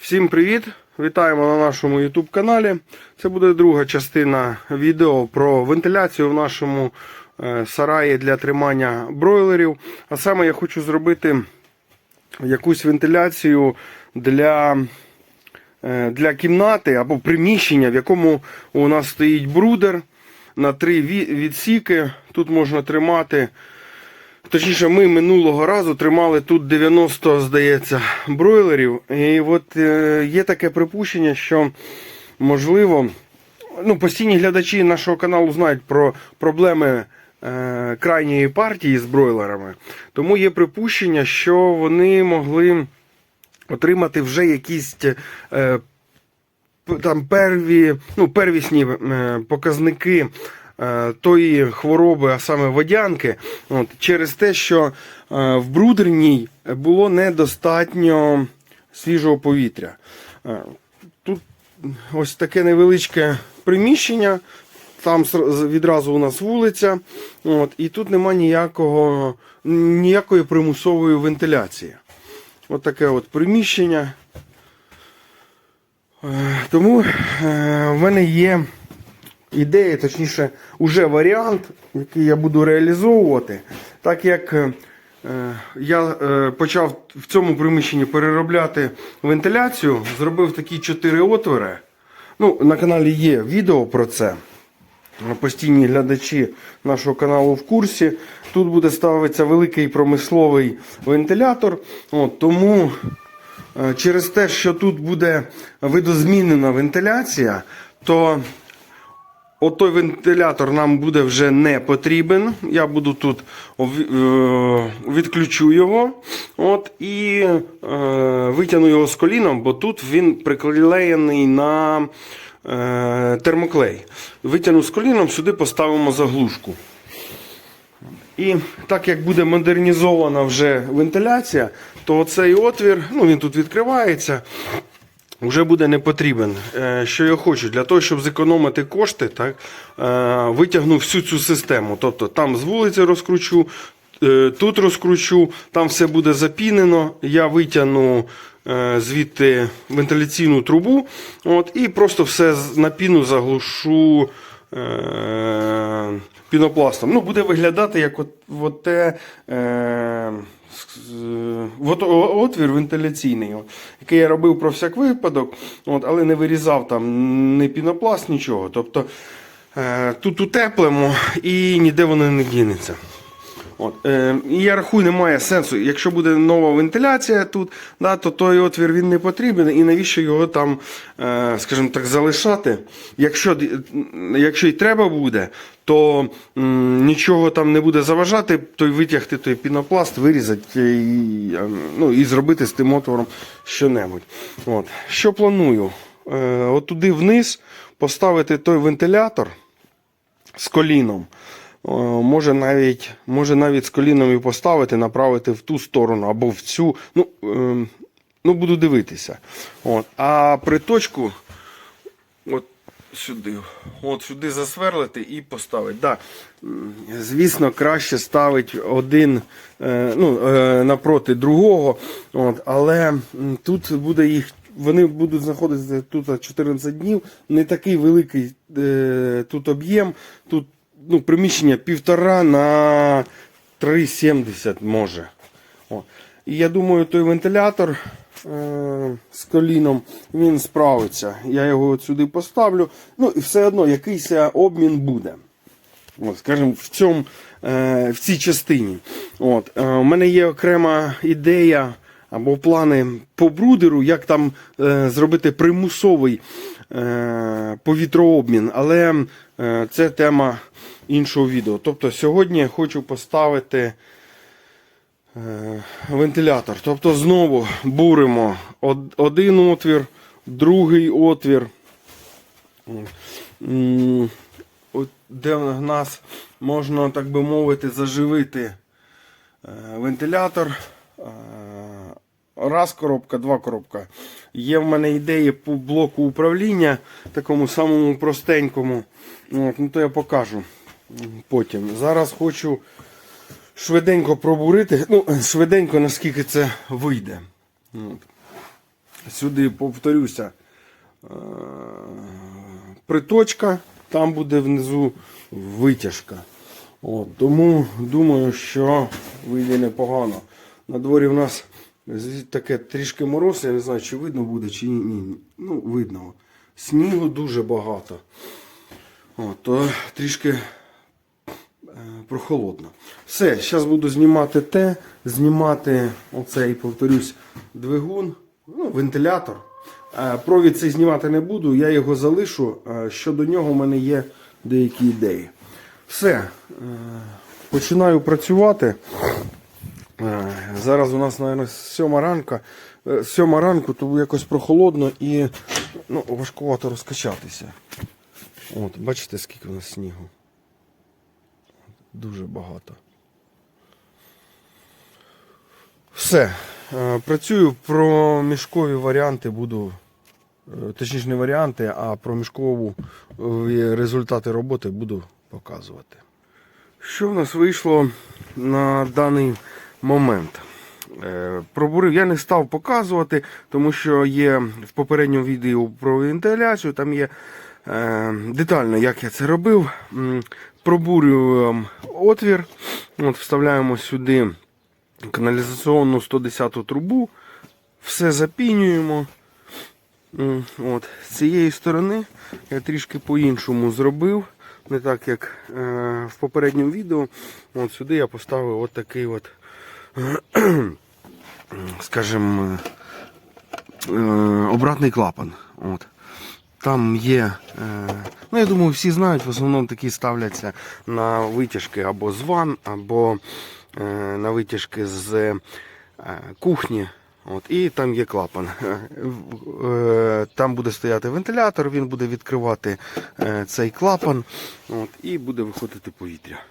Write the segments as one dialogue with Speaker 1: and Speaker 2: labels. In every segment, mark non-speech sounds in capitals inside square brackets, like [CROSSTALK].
Speaker 1: Всім привіт! Вітаємо на нашому YouTube каналі. Це буде друга частина відео про вентиляцію в нашому е, сараї для тримання бройлерів. А саме я хочу зробити якусь вентиляцію для, е, для кімнати або приміщення, в якому у нас стоїть брудер на три відсіки. Тут можна тримати. Точніше, ми минулого разу тримали тут 90, здається, бройлерів. І от е, є таке припущення, що можливо, ну, постійні глядачі нашого каналу знають про проблеми е, крайньої партії з бройлерами. Тому є припущення, що вони могли отримати вже якісь е, там перві, ну, первісні е, показники тої хвороби, а саме водянки, от, через те, що е, в брудерній було недостатньо свіжого повітря. Е, Тут ось таке невеличке приміщення. Там відразу у нас вулиця, от, і тут нема ніякого, ніякої примусової вентиляції. От таке от приміщення. Е, Тому е, в мене є ідея, точніше, уже варіант, який я буду реалізовувати. Так як е, я е, почав в цьому приміщенні переробляти вентиляцію, зробив такі чотири отвори. Ну, на каналі є відео про це. Постійні глядачі нашого каналу в курсі. Тут буде ставитися великий промисловий вентилятор. От, тому Е, через те, що тут буде видозмінена вентиляція, то от той вентилятор нам буде вже не потрібен. Я буду тут е, відключу його от, і е, витягну його з коліном, бо тут він приклеєний на е, термоклей. Витягну з коліном, сюди поставимо заглушку. І так як буде модернізована вже вентиляція, то цей отвір, ну він тут відкривається, вже буде не потрібен. Е, Що я хочу? Для того, щоб зекономити кошти, так, е, витягну всю цю систему. Тобто там з вулиці розкручу, е, тут розкручу, там все буде запінено. Я витягну звідти вентиляційну трубу от, і просто все на піну заглушу пінопластом. Ну, буде виглядати як от, от те, е, от, отвір вентиляційний, от, який я робив про всяк випадок, от, але не вирізав там ні пінопласт, нічого. Тобто е, тут утеплимо і ніде воно не дінеться. От, е, і я рахую, немає сенсу. Якщо буде нова вентиляція тут, да, то той отвір він не потрібен, і навіщо його там, е, скажімо так, залишати. Якщо, якщо й треба буде, то м, нічого там не буде заважати, то витягти той пінопласт, вирізати і, е, ну, і зробити з тим отвором що-небудь. Що планую? Е, от туди вниз поставити той вентилятор з коліном. О, Може навіть, може навіть з коліном і поставити, направити в ту сторону або в цю. Ну, ем, ну буду дивитися. От. А приточку от сюди, от сюди засверлити і поставити. Да. Звісно, краще ставити один е, ну, е, напроти другого. От, але тут буде їх. Вони будуть знаходитися тут 14 днів. Не такий великий е, тут об'єм. Тут ну, приміщення півтора на 3,70 може. О. І я думаю, той вентилятор е- з коліном він справиться. Я його сюди поставлю. Ну і все одно якийсь обмін буде. От, скажімо, в цьому, е, в цій частині. От, е, у мене є окрема ідея або плани по брудеру, як там е, зробити примусовий е, повітрообмін, але е, це тема іншого відео. Тобто сьогодні я хочу поставити е, вентилятор. Тобто знову буримо один отвір, другий отвір. Де в нас можна, так би мовити, заживити е, вентилятор. Е, Раз коробка, два коробка. Є в мене ідеї по блоку управління, такому самому простенькому. От, ну то я покажу потім. Зараз хочу швиденько пробурити. Ну, швиденько, наскільки це вийде. Сюди повторюся. е, Приточка, там буде внизу витяжка. От, тому думаю, що вийде непогано. На дворі в нас таке трішки мороз, я не знаю, чи видно буде, чи ні. Ну, видно. Снігу дуже багато. От, то трішки прохолодно. Все, зараз буду знімати те, знімати оцей, повторюсь, двигун, ну, вентилятор. Е, Провід цей знімати не буду, я його залишу. Е, Щодо нього в мене є деякі ідеї. Все, е, починаю працювати. Зараз у нас, мабуть, сьома ранка. Сьома ранку, то якось прохолодно і ну, важкувато розкачатися. От, бачите, скільки у нас снігу. Дуже багато. Все. Е, Працюю про мішкові варіанти буду. е, Точніше, не варіанти, а про мішкову е, результати роботи буду показувати. Що в нас вийшло на даний момент? Пробурив, я не став показувати, тому що є в попередньому відео про вентиляцію, там є детально, як я це робив. Пробурюємо отвір, от, вставляємо сюди каналізаційну 110 трубу, все запінюємо. От. З цієї сторони я трішки по-іншому зробив. Не так як е, в попередньому відео. От сюди я поставив от такий от, [CLEARS THROAT] скажімо, е, обратний клапан. От. Там є, е, ну я думаю, всі знають, в основному такі ставляться на витяжки або з ван, або е, на витяжки з е, кухні. От, і там є клапан. [LAUGHS] Там буде стояти вентилятор, він буде відкривати цей клапан от, і буде виходити повітря.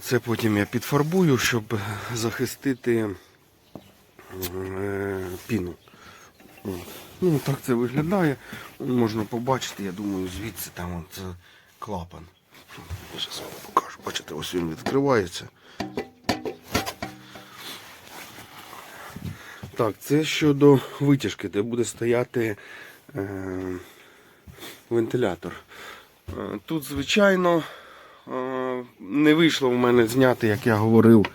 Speaker 1: Це потім я підфарбую, щоб захистити піну. От. Ну, так це виглядає. Можна побачити, я думаю, звідси там от, е, клапан. Зараз вам покажу. Бачите, ось він відкривається. Так, це щодо витяжки, де буде стояти е, вентилятор. Е, тут, звичайно, е, не вийшло в мене зняти, як я говорив.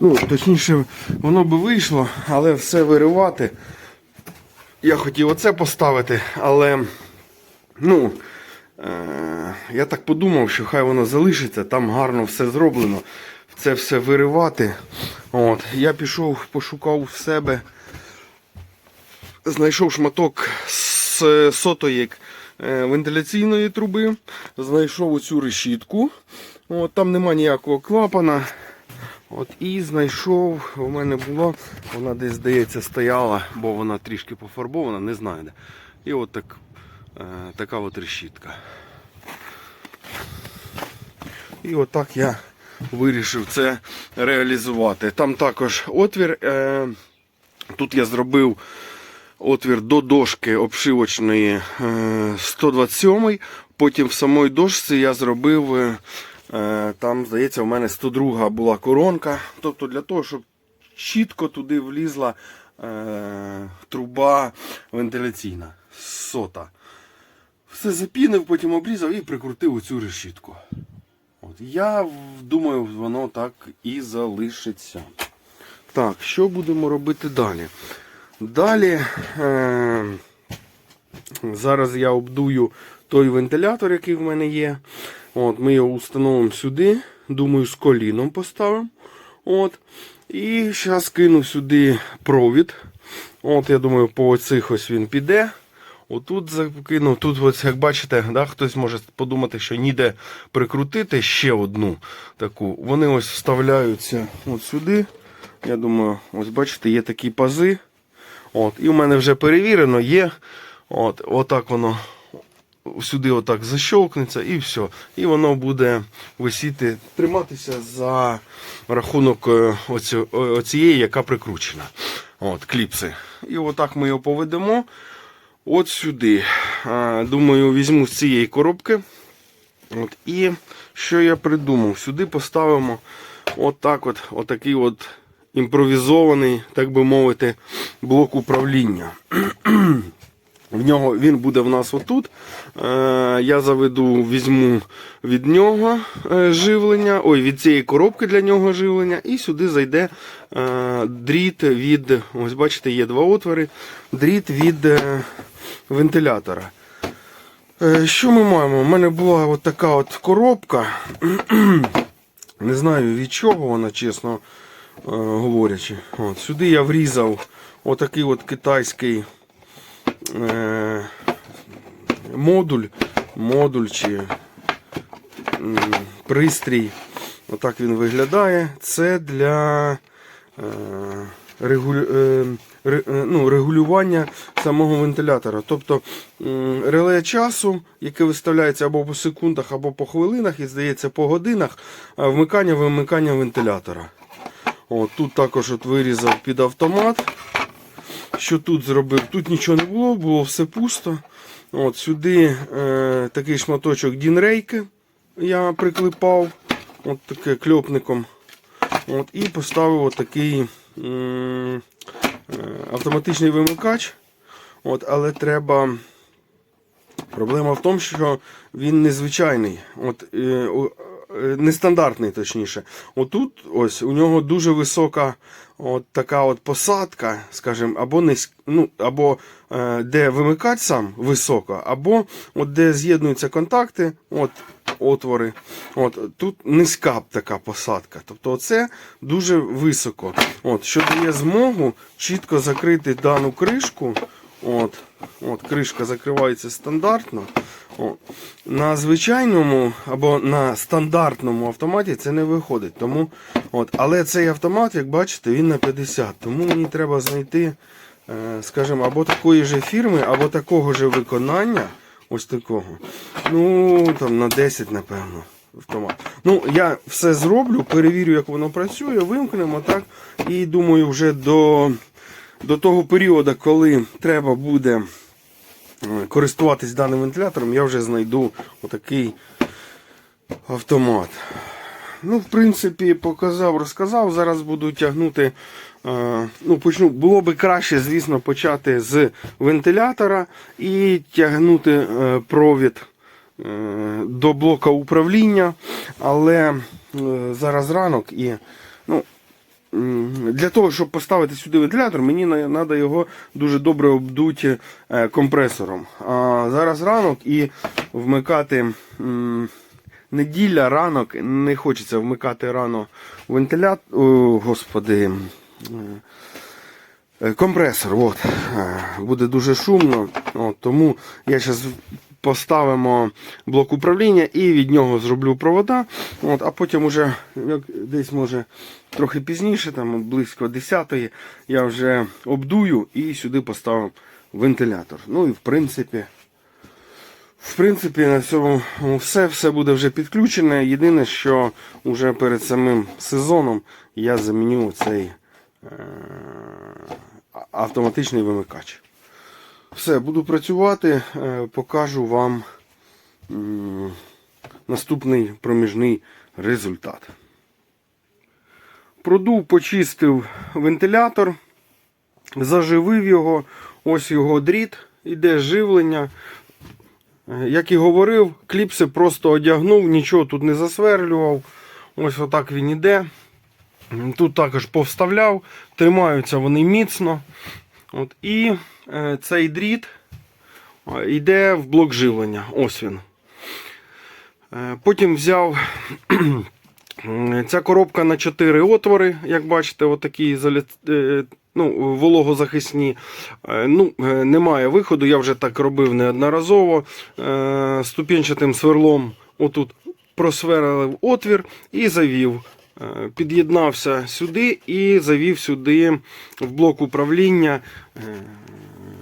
Speaker 1: Ну, точніше, воно би вийшло, але все виривати. Я хотів оце поставити, але ну, е, я так подумав, що хай воно залишиться, там гарно все зроблено. Це все виривати. От, я пішов, пошукав в себе, знайшов шматок з сотої е, вентиляційної труби, знайшов оцю решітку. От, там нема ніякого клапана. От, і знайшов, у мене було, вона десь, здається, стояла, бо вона трішки пофарбована, не знаю де. І от так, е, така от решітка. І отак я вирішив це реалізувати. Там також отвір. Е, тут я зробив отвір до дошки обшивочної е, 127 Потім в самій дошці я зробив. Е, Там, здається, у мене 102 була коронка. Тобто для того, щоб чітко туди влізла е, труба вентиляційна сота. Все запінив, потім обрізав і прикрутив оцю решітку. От, я думаю, воно так і залишиться. Так, що будемо робити далі? Далі. Е, Зараз я обдую той вентилятор, який в мене є. От, Ми його установимо сюди. Думаю, з коліном поставимо. От. І зараз кину сюди провід. От, Я думаю, по оцих ось він піде. Отут закину. Тут, ось, як бачите, да, хтось може подумати, що ніде прикрутити ще одну таку. Вони ось вставляються от сюди. Я думаю, ось бачите, є такі пази. От, і в мене вже перевірено, є. От, отак воно сюди отак защолкнеться і все. І воно буде висіти, триматися за рахунок е, оці, оцієї, яка прикручена. От, кліпси. І отак ми його поведемо. От сюди. Думаю, візьму з цієї коробки. От, і що я придумав? Сюди поставимо отак от, отакий от імпровізований, так би мовити, блок управління. [CLEARS THROAT] В нього він буде в нас отут. Е, я заведу, візьму від нього е, живлення, ой, від цієї коробки для нього живлення, і сюди зайде е, дріт від, ось бачите, є два отвори, дріт від вентилятора. Що ми маємо? У мене була от така от коробка. [CLEARS THROAT] Не знаю від чого вона, чесно говорячи. От, сюди я врізав отакий от китайський модуль, модуль чи пристрій. Отак він виглядає. Це для е, е, е, ну, регулювання самого вентилятора. Тобто реле часу, яке виставляється або по секундах, або по хвилинах, і здається по годинах, вмикання вимикання вентилятора. От, тут також от вирізав під автомат. Що тут зробив? Тут нічого не було, було все пусто. От Сюди е, такий шматочок дінрейки я приклепав от таке кльопником. От, і поставив такий е, автоматичний вимикач. От, але треба. Проблема в тому, що він незвичайний. От, е, нестандартний, точніше. Отут ось у нього дуже висока от така от посадка, скажімо, або низь, ну, або е, де вимикач сам високо, або от де з'єднуються контакти, от отвори. От, тут низька така посадка. Тобто це дуже високо. От, що дає змогу чітко закрити дану кришку. От, от, кришка закривається стандартно. На звичайному або на стандартному автоматі це не виходить. Тому, от, але цей автомат, як бачите, він на 50. Тому мені треба знайти, е, скажімо, або такої ж фірми, або такого ж виконання. Ось такого. Ну, там на 10, напевно. Автомат. Ну, я все зроблю, перевірю, як воно працює, вимкнемо так. І думаю, вже до, до того періоду, коли треба буде користуватись даним вентилятором, я вже знайду отакий автомат. Ну, в принципі, показав, розказав. Зараз буду тягнути. е, Ну, почну. Було би краще, звісно, почати з вентилятора і тягнути е, провід е, до блока управління. Але зараз ранок і для того, щоб поставити сюди вентилятор, мені треба його дуже добре обдути е, компресором. А зараз ранок і вмикати. Неділя, ранок, не хочеться вмикати рано вентилятор. О, господи. е, Компресор, от. Е, буде дуже шумно. От, тому я зараз поставимо блок управління і від нього зроблю провода. От, а потім уже як десь може трохи пізніше, там близько 10-ї, я вже обдую і сюди поставив вентилятор. Ну і в принципі. В принципі, на цьому все, все буде вже підключене. Єдине, що вже перед самим сезоном я заміню цей е- автоматичний вимикач. Все, буду працювати, е, покажу вам наступний проміжний результат. Продув, почистив вентилятор, заживив його, ось його дріт, іде живлення. Е, Як і говорив, кліпси просто одягнув, нічого тут не засверлював. Ось отак він іде. Тут також повставляв, тримаються вони міцно. От, І е, цей дріт е, йде в блок живлення. Ось він. Е, потім взяв [CLEARS THROAT] ця коробка на 4 отвори, як бачите, отакі е, ну, вологозахисні. Е, Ну, е, немає виходу, я вже так робив неодноразово. Е, Ступінчатим сверлом отут просверлив отвір і завів. Е, Під'єднався сюди і завів сюди в блок управління е,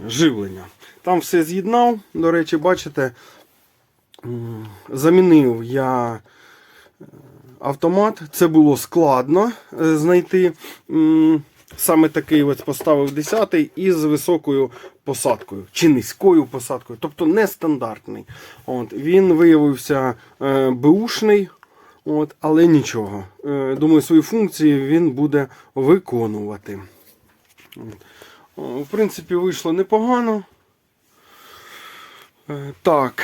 Speaker 1: живлення. Там все з'єднав. До речі, бачите, замінив я е, автомат. Це було складно знайти. Саме такий ось поставив 10 із високою посадкою чи низькою посадкою, тобто нестандартний. От, він виявився беушний. От, але нічого. Е, Думаю, свої функції він буде виконувати. От. В принципі, вийшло непогано. Е, Так,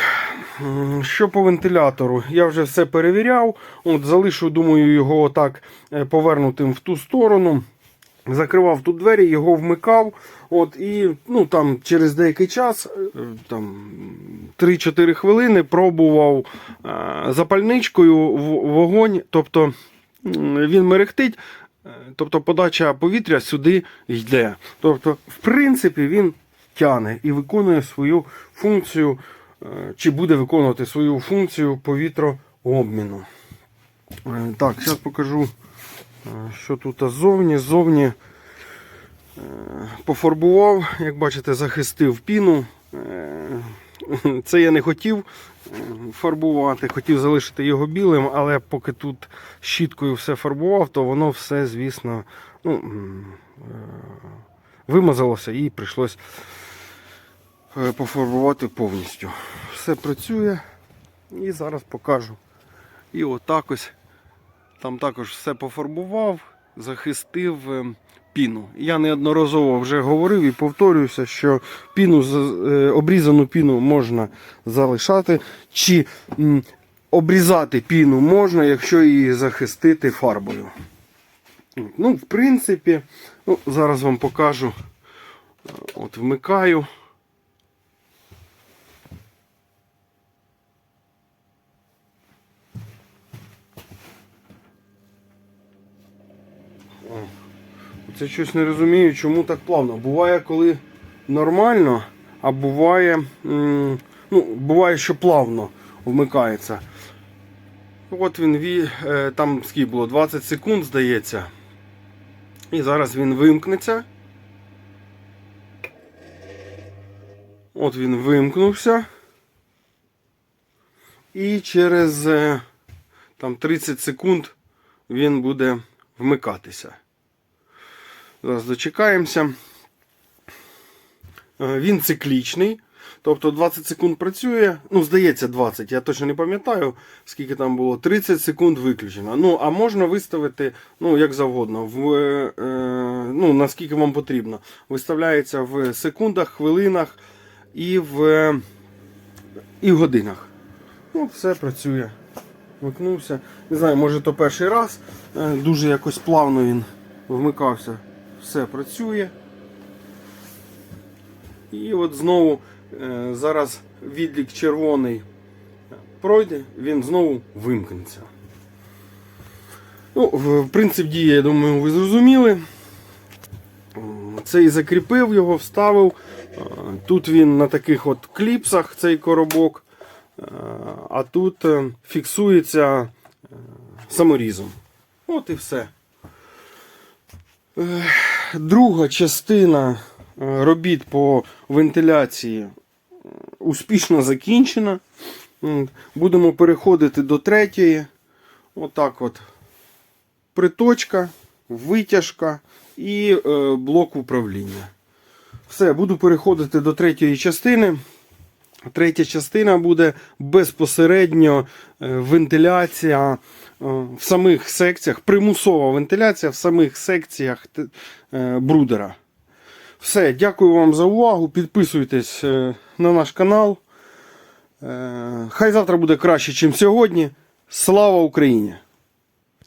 Speaker 1: що по вентилятору? Я вже все перевіряв. От залишу, думаю, його отак е, повернутим в ту сторону. Закривав тут двері, його вмикав. От, і ну, там, через деякий час, е, там, 3-4 хвилини, пробував е, запальничкою вогонь. Тобто він мерехтить, е, тобто подача повітря сюди йде. Тобто, в принципі, він тяне і виконує свою функцію, чи буде виконувати свою функцію повітрообміну. Так, зараз покажу, що тут ззовні. Ззовні е, пофарбував, як бачите, захистив піну. Е, Це я не хотів е, фарбувати, хотів залишити його білим, але поки тут щіткою все фарбував, то воно все, звісно, ну, вимазалося і прийшлось пофарбувати повністю. Все працює і зараз покажу. І отак ось там також все пофарбував, захистив е, піну. Я неодноразово вже говорив і повторююся, що піну е, обрізану піну можна залишати, чи обрізати піну можна, якщо її захистити фарбою. Ну, в принципі, ну, зараз вам покажу. Е, От вмикаю. Це щось не розумію, чому так плавно. Буває, коли нормально, а буває, ну, буває, що плавно вмикається. От він е, там скільки було 20 секунд, здається. І зараз він вимкнеться. От він вимкнувся. І через е, там 30 секунд він буде вмикатися. Зараз дочекаємося. Е, Він циклічний. Тобто 20 секунд працює, ну, здається, 20, я точно не пам'ятаю, скільки там було. 30 секунд виключено. Ну, а можна виставити ну, як завгодно, в, е, ну, наскільки вам потрібно. Виставляється в секундах, хвилинах і в, і в годинах. Ну, все працює. Вмикнувся. Не знаю, може то перший раз. Е, Дуже якось плавно він вмикався. Все працює. І от знову е, зараз відлік червоний пройде, він знову вимкнеться. Ну, принцип дії, я думаю, ви зрозуміли. М, Це і закріпив його, вставив. Е, Тут він на таких от кліпсах, цей коробок, е, а тут фіксується саморізом. От і все. Друга частина е, робіт по вентиляції е, успішно закінчена. Будемо переходити до третьої. Отак от. Приточка, витяжка і е, блок управління. Все, буду переходити до третьої частини. Третя частина буде безпосередньо вентиляція в самих секціях, примусова вентиляція в самих секціях е, брудера. Все, дякую вам за увагу. Підписуйтесь е, на наш канал. Е, Хай завтра буде краще, ніж сьогодні. Слава Україні!